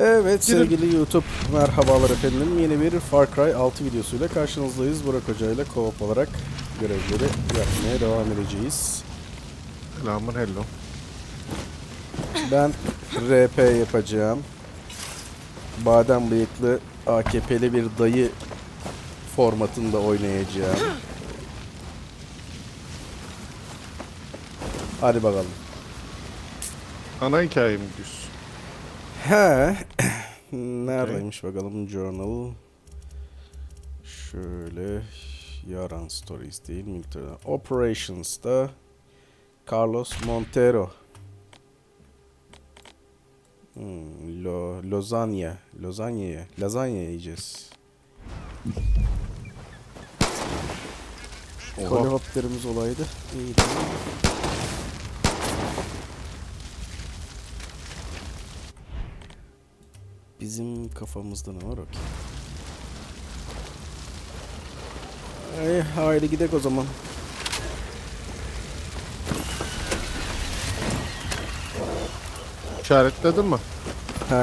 Evet sevgili YouTube merhabalar efendim. Yeni bir Far Cry 6 videosuyla karşınızdayız. Burak Hoca ile co-op olarak görevleri yapmaya devam edeceğiz. Selamun hello. Ben RP yapacağım. Badem bıyıklı AKP'li bir dayı formatında oynayacağım. Hadi bakalım. Ana hikayem düz. He. Neredeymiş bakalım journal. Şöyle Yaran Stories değil Military Operations'ta Carlos Montero. Hmm, Lo, Lozanya. Lozanya'ya. Lazanya yiyeceğiz. Helikopterimiz olaydı. İyiydi. Bizim kafamızda ne var o ki? Ay, haydi gidek o zaman. İşaretledin mi? He.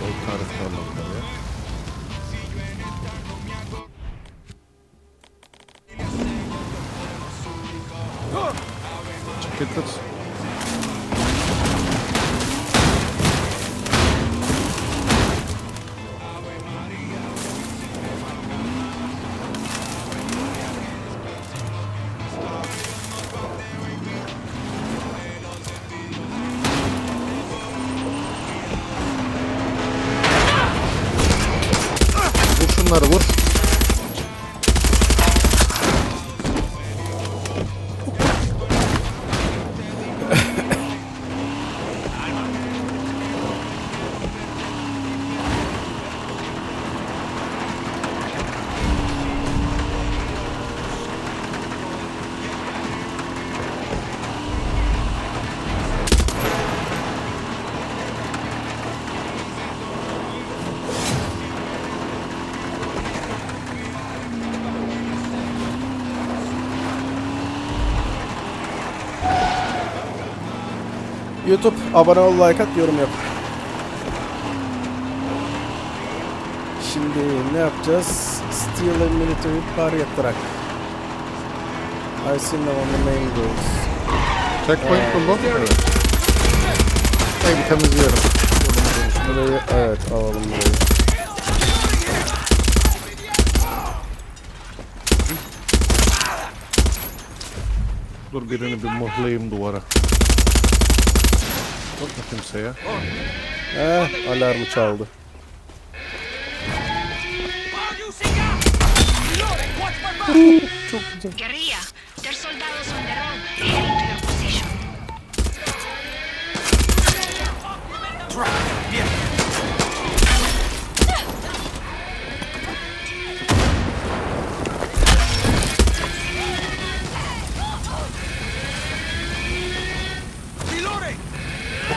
Yol tarifi Kids YouTube abone ol, like at, yorum yap. Şimdi ne yapacağız? Steal a military barrier truck. I seen them on the main roads. Checkpoint buldum. Evet. Bir temizliyorum. Burayı evet alalım burayı. Dur birini bir muhlayayım duvara. Korkma kimseye. Eh alarmı çaldı. Çok güzel. Guerrilla,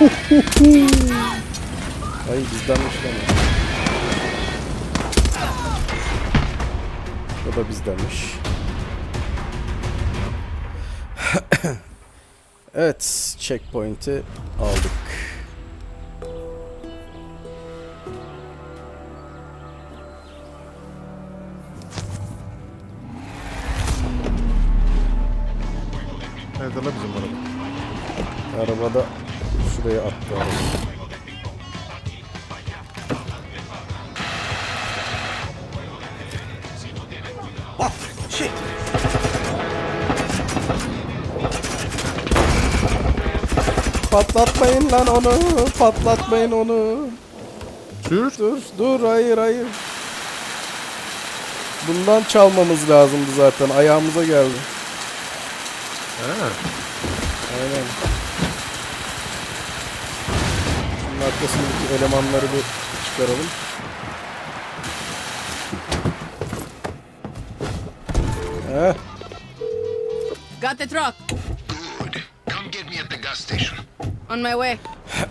Ay bizdenmiş lan. o. O da bizdenmiş. evet, checkpoint'i aldık. Patlatmayın lan onu. Patlatmayın onu. Sür. Dur, dur, hayır, hayır. Bundan çalmamız lazımdı zaten. Ayağımıza geldi. Ha. Aynen. Şunun arkasındaki elemanları bir çıkaralım. Heh, Got the truck. On my way.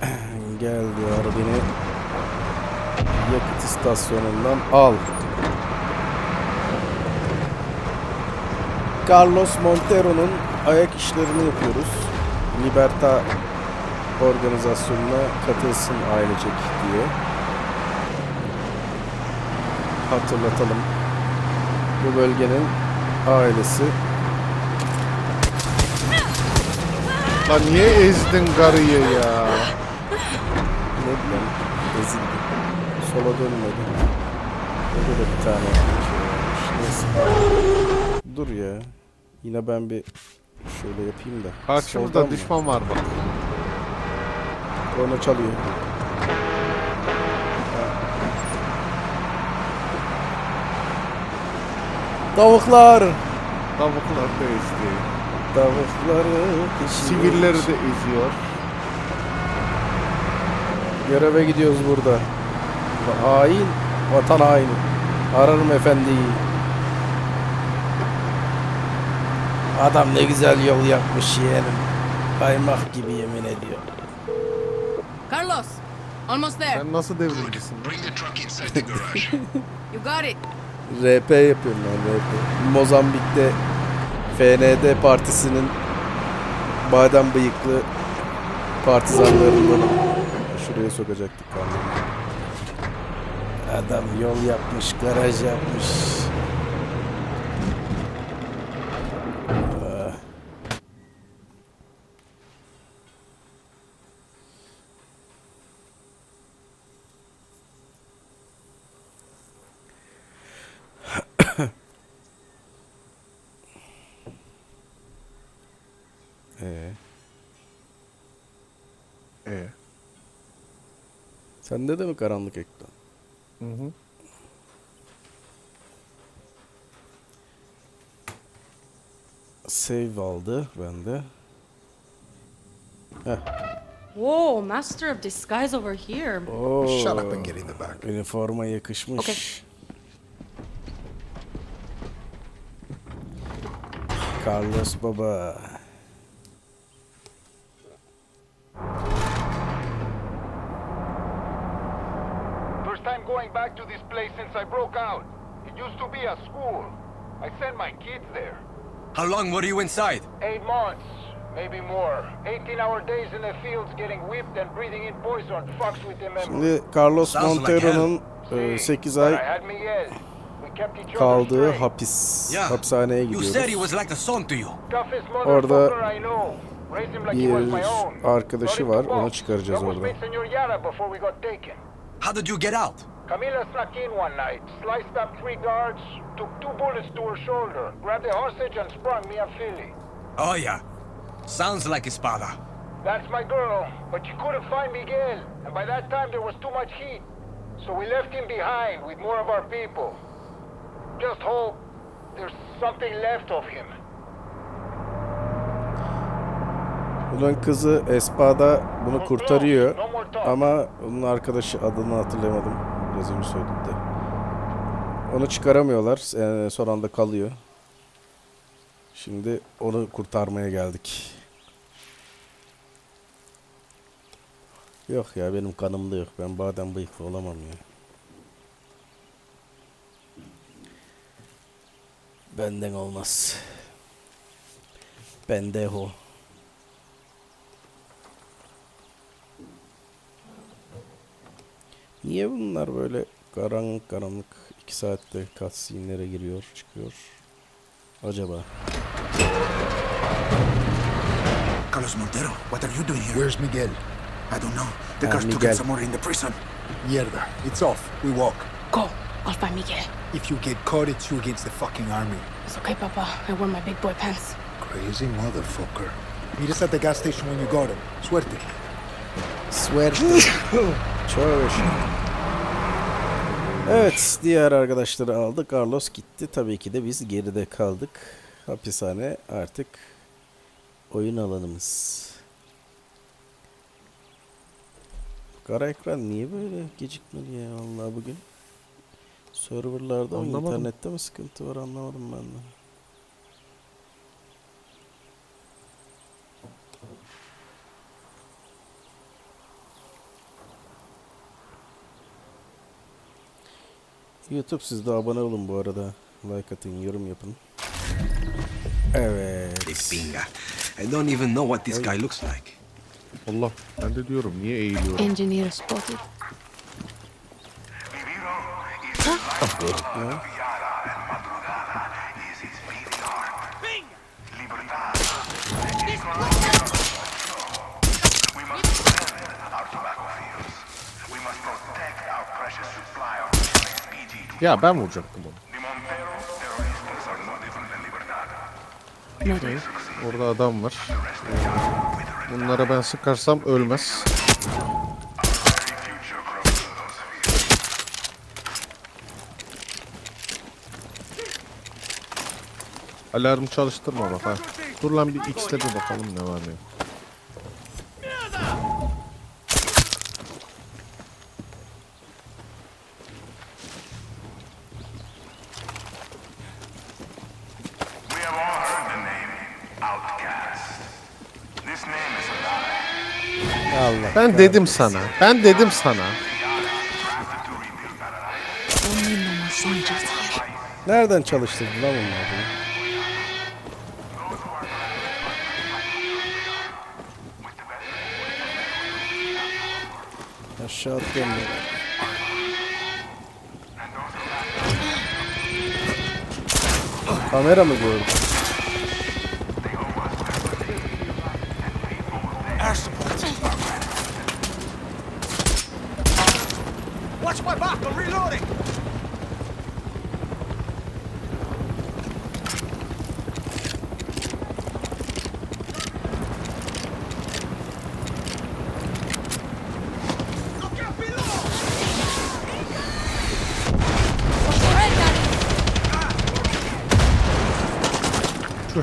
gel diyor beni yakıt istasyonundan al. Carlos Montero'nun ayak işlerini yapıyoruz. Liberta organizasyonuna katılsın ailecek diye. Hatırlatalım. Bu bölgenin ailesi Lan niye ezdin karıyı ya? ne bileyim ezildi. Sola dönmedi. Burada da bir tane şey varmış. Neyse. Dur ya. Yine ben bir şöyle yapayım da. Soldan Karşımızda mı? düşman var bak. Korna çalıyor. Tavuklar. Tavuklar da ezdi. Tavukları pişiriyor. Sivilleri de eziyor. Göreve gidiyoruz burada. Hain, vatan haini. Ararım efendiyi. Adam ne güzel yol yapmış yeğenim. Kaymak gibi yemin ediyor. Carlos, almost there. Sen nasıl devrimcisin lan? Bring the truck inside the garage. You got it. RP yapıyorum ben RP. Mozambik'te FND partisinin badem bıyıklı partizanlarından şuraya sokacaktık kamyonu. Adam yol yapmış, garaj yapmış. Sende de mi karanlık ekran? hı hı. Save aldı bende. Whoa, master of disguise over here. Oo, Shut up and get in the back. Üniforma yakışmış. Okey. Carlos Baba. Back to this place since I broke out. It used to be a school. I sent my kids there. How long were you inside? Eight months, maybe more. 18-hour days in the fields getting whipped and breathing in poison fucks with the memory. Şimdi Carlos Montero'nun See, 8 but I ay had Miguel. We kept each other kaldığı hapis Yeah. hapishaneye You said he gidiyoruz. was like a son to you. Toughest Orada motherfucker I know. Raised him like he was my own. bir arkadaşı var. Onu çıkaracağız orada. made Senor Yara before we got taken. How did you get out? Camila snuck in one night, sliced up three guards, took two bullets to her shoulder, grabbed a hostage and sprung me and Philly. Oh yeah. Sounds like Espada. That's my girl, but she couldn't find Miguel, and by that time there was too much heat. So we left him behind with more of our people. Just hope there's something left of him. Bunun kızı Espada bunu kurtarıyor. Ama onun arkadaşı adını hatırlayamadım. Biraz önce söyledim de. Onu çıkaramıyorlar. Yani son anda kalıyor. Şimdi onu kurtarmaya geldik. Yok ya benim kanımda yok. Ben badem bıyıklı olamam ya. Benden olmaz. Pendejo. Niye bunlar böyle karanlık karanlık 2 saatte cutscene'lere giriyor çıkıyor? Acaba? Carlos Montero, what are you doing here? Where's Miguel? I don't know. The Ah, guards took it somewhere in the prison. Mierda. It's off. We walk. Go. I'll find Miguel. If you get caught, it's you against the fucking army. It's okay, Papa. I wore my big boy pants. Crazy motherfucker. Meet us at the gas station when you got him. Suerte. Suerte. Çöş. Evet, diğer arkadaşları aldı. Carlos gitti. Tabii ki de biz geride kaldık. Hapishane artık oyun alanımız. Kara ekran niye böyle gecikmeli ya Allah bugün? Serverlarda mı, internette mi sıkıntı var anlamadım ben de. YouTube siz de abone olun bu arada. Like atın, yorum yapın. Evet. de pinga. I don't even know what this guy looks like. Allah ben de diyorum niye eğiliyorum? Engineer spotted. Ya ben vuracaktım onu. Medic. Orada adam var. Bunlara ben sıkarsam ölmez. Alarm çalıştırma bak ha. Dur lan bir X'te bir bakalım ne var ne yok. Ben dedim sana. Ben dedim sana. Nereden çalıştırdın lan bunlar bunu? Aşağı atlayalım. Kamera mı gördün?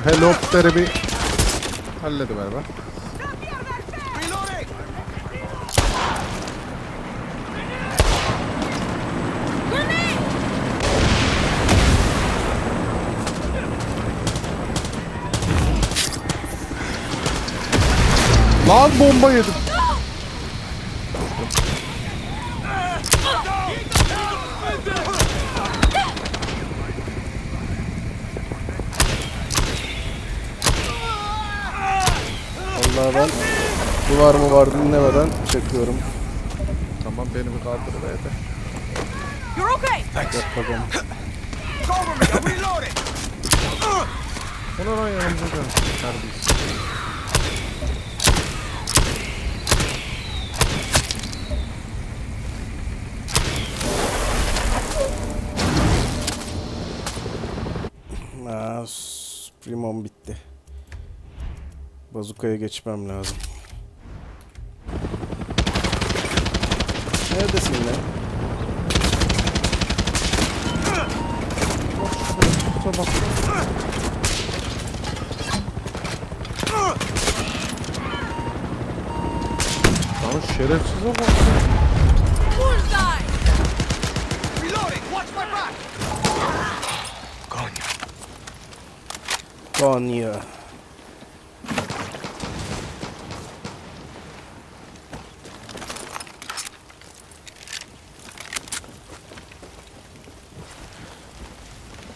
Hallediver be. Reloading! Lan bomba yedim. Vallahi ben duvar mı var dinlemeden çekiyorum. Tamam beni bir kaldırıver de. You're okay. Yap bakalım. Cover me, I'm reloading! Ona lan yanımıza gel. Terbiyesiz. Aa, s- primom bitti. Bazukaya geçmem lazım. Neredesin lan? Bakma. Lan şerefsize bak. Bullseye. Reloading! Watch my back! Coño. Konya.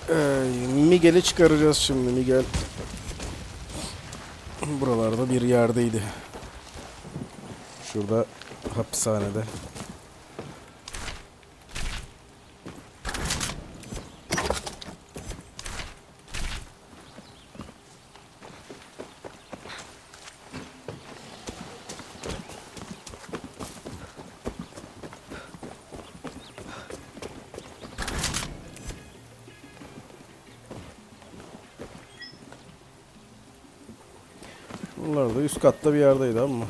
Ee, Miguel'i çıkaracağız şimdi Miguel. Buralarda bir yerdeydi. Şurada hapishanede. Katta bir yerdeydi ama.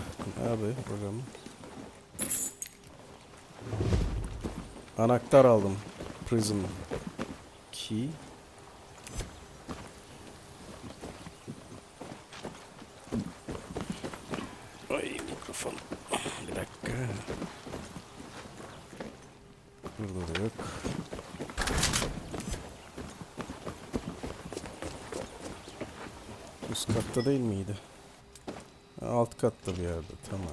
Abi bakalım. Anahtar aldım. Prison. Key. Ay mikrofon. Bir dakika. Burada da yok. Üst katta değil miydi? Alt katta bir yerde. Tamam.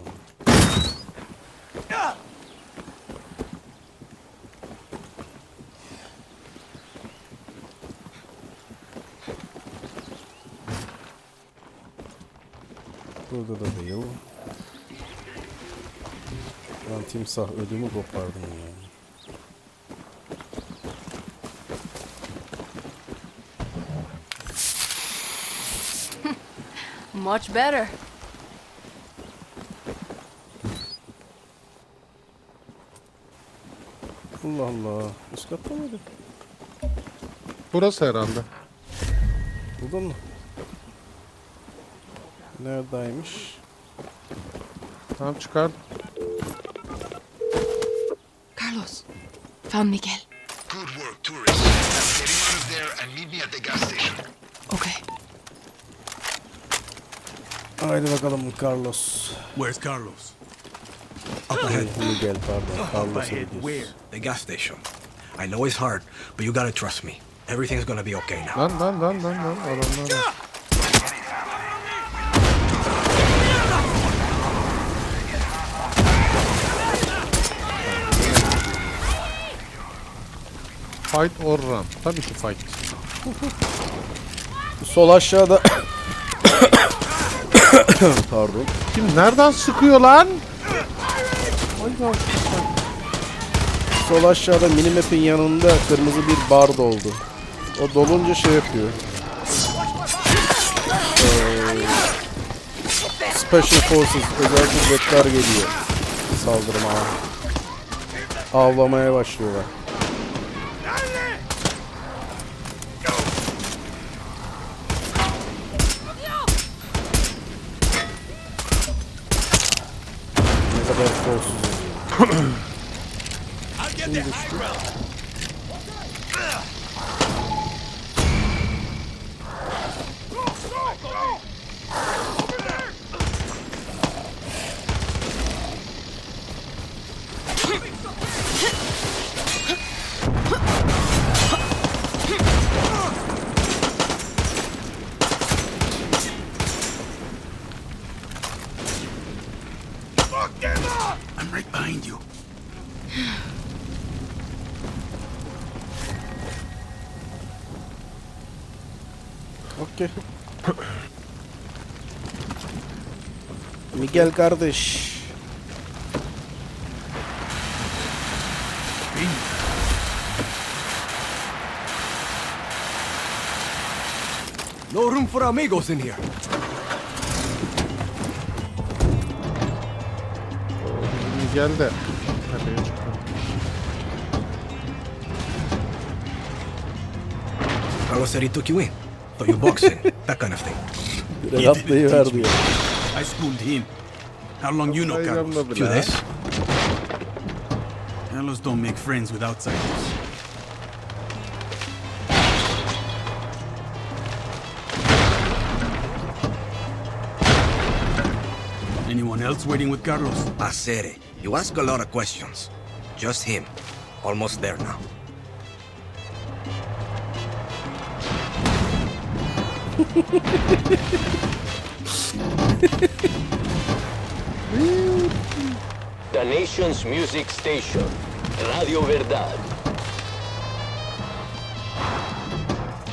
Burada da değil. Lan timsah ödümü kopardın ya. Much better. Allah Allah. Üst katta mıydı? Burası herhalde. Burada mı? Neredeymiş? Tamam çıkar. Carlos, found Miguel. Good work, tourists. Get him out of there and meet me at the gas station. Okay. Haydi bakalım Carlos. Where's Carlos? Pardon. Ahead, gidiyoruz. where? The gas station. I know it's hard, but you gotta trust me. Everything's gonna be okay now. Lan lan lan lan lan adamlar. var. Fight or run. Tabii ki fight. Sol aşağıda. pardon. Kim nereden sıkıyor lan? Ay ya. Sol aşağıda minimap'in yanında kırmızı bir bar doldu. O dolunca şey yapıyor. Ee, Special Forces özel kuvvetler geliyor. Saldırıma. Avlamaya başlıyorlar. Ne kadar I'll get the high ground. Behind you. Okey. Miguel kardeş. No room for amigos in here. Gel de. Tepeye çıktı. Carlos said he took you in. Thought you boxing, that kind of thing. Direkt atlayıverdi ya. I schooled him. How long you know Carlos? Ayağımda Few days. Carlos don't make friends with outsiders. Anyone else waiting with Carlos? I said it. You ask a lot of questions. Just him. Almost there now. The nation's music station, Radio Verdad.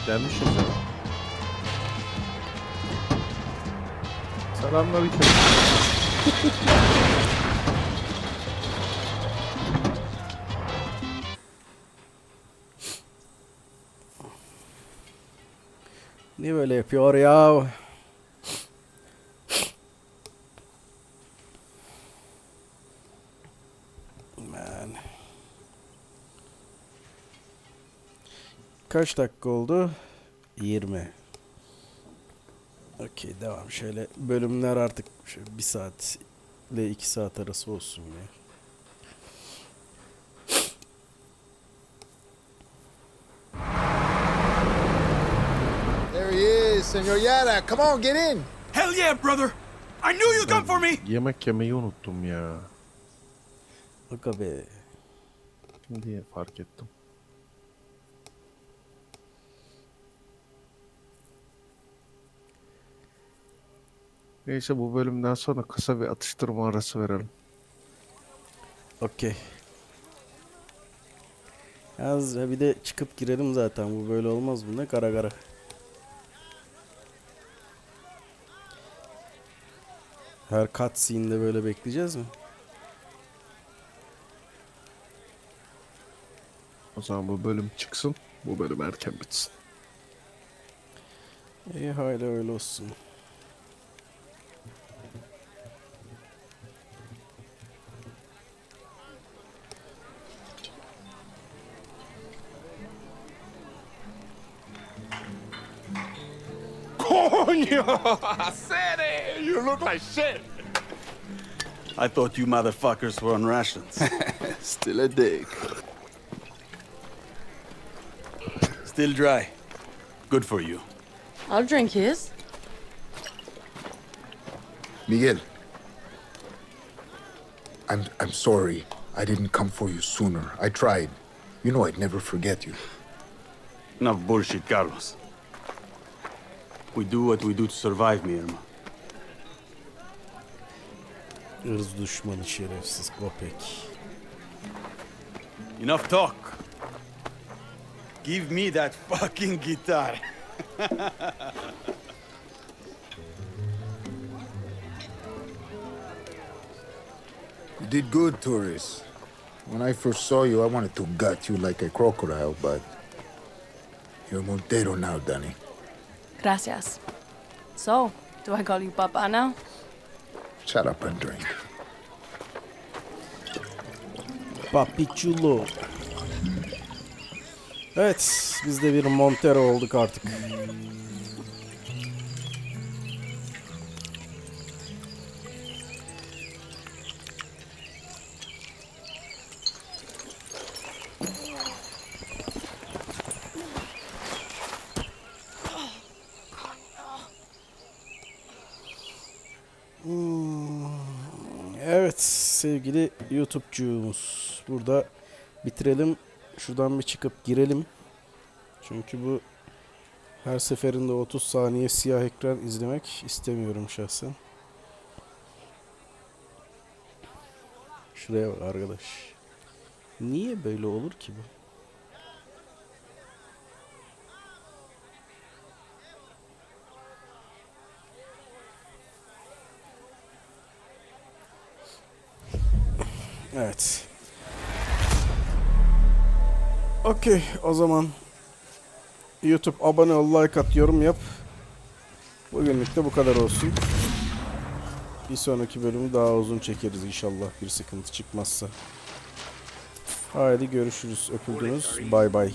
Gelmişiz ya. Selamünaleyküm. Niye böyle yapıyor ya? Man. Kaç dakika oldu? 20. Okey devam. Şöyle bölümler artık şöyle bir saat ile iki saat arası olsun ya. There he is, Senor Yara. Come on, get in. Hell yeah, brother! I knew you'd come for me! Yemek yemeyi unuttum ya. Aga be. Şimdi fark ettim. Neyse bu bölümden sonra kısa bir atıştırma arası verelim. Okey. Yalnız ya bir de çıkıp girelim zaten. Bu böyle olmaz bu ne kara kara. Her cutscene'de böyle bekleyeceğiz mi? O zaman bu bölüm çıksın. Bu bölüm erken bitsin. İyi hayli öyle olsun. Coño! I said it! You look like shit! I thought you motherfuckers were on rations. Still a dick. Still dry. Good for you. I'll drink his. Miguel. I'm I'm sorry. I didn't come for you sooner. I tried. You know I'd never forget you. Enough bullshit, Carlos. We do what we do to survive, mi hermano. Irz düşmanı şerefsiz köpek. Enough talk. Give me that fucking guitar. You did good, tourist. When I first saw you, I wanted to gut you like a crocodile, but you're Montero now, Danny. Gracias. So, do I call you Papa now? Shut up and drink. Papichulo. Evet, biz de bir Montero olduk artık. Hmm, Evet sevgili YouTube'cuğumuz burada bitirelim. Şuradan bir çıkıp girelim. Çünkü bu her seferinde 30 saniye siyah ekran izlemek istemiyorum şahsen. Şuraya bak arkadaş. Niye böyle olur ki bu? Evet. Okey o zaman YouTube abone ol, like at, yorum yap. Bugünlük de bu kadar olsun. Bir sonraki bölümü daha uzun çekeriz inşallah bir sıkıntı çıkmazsa. Haydi görüşürüz. Öpüldünüz. Bay bay.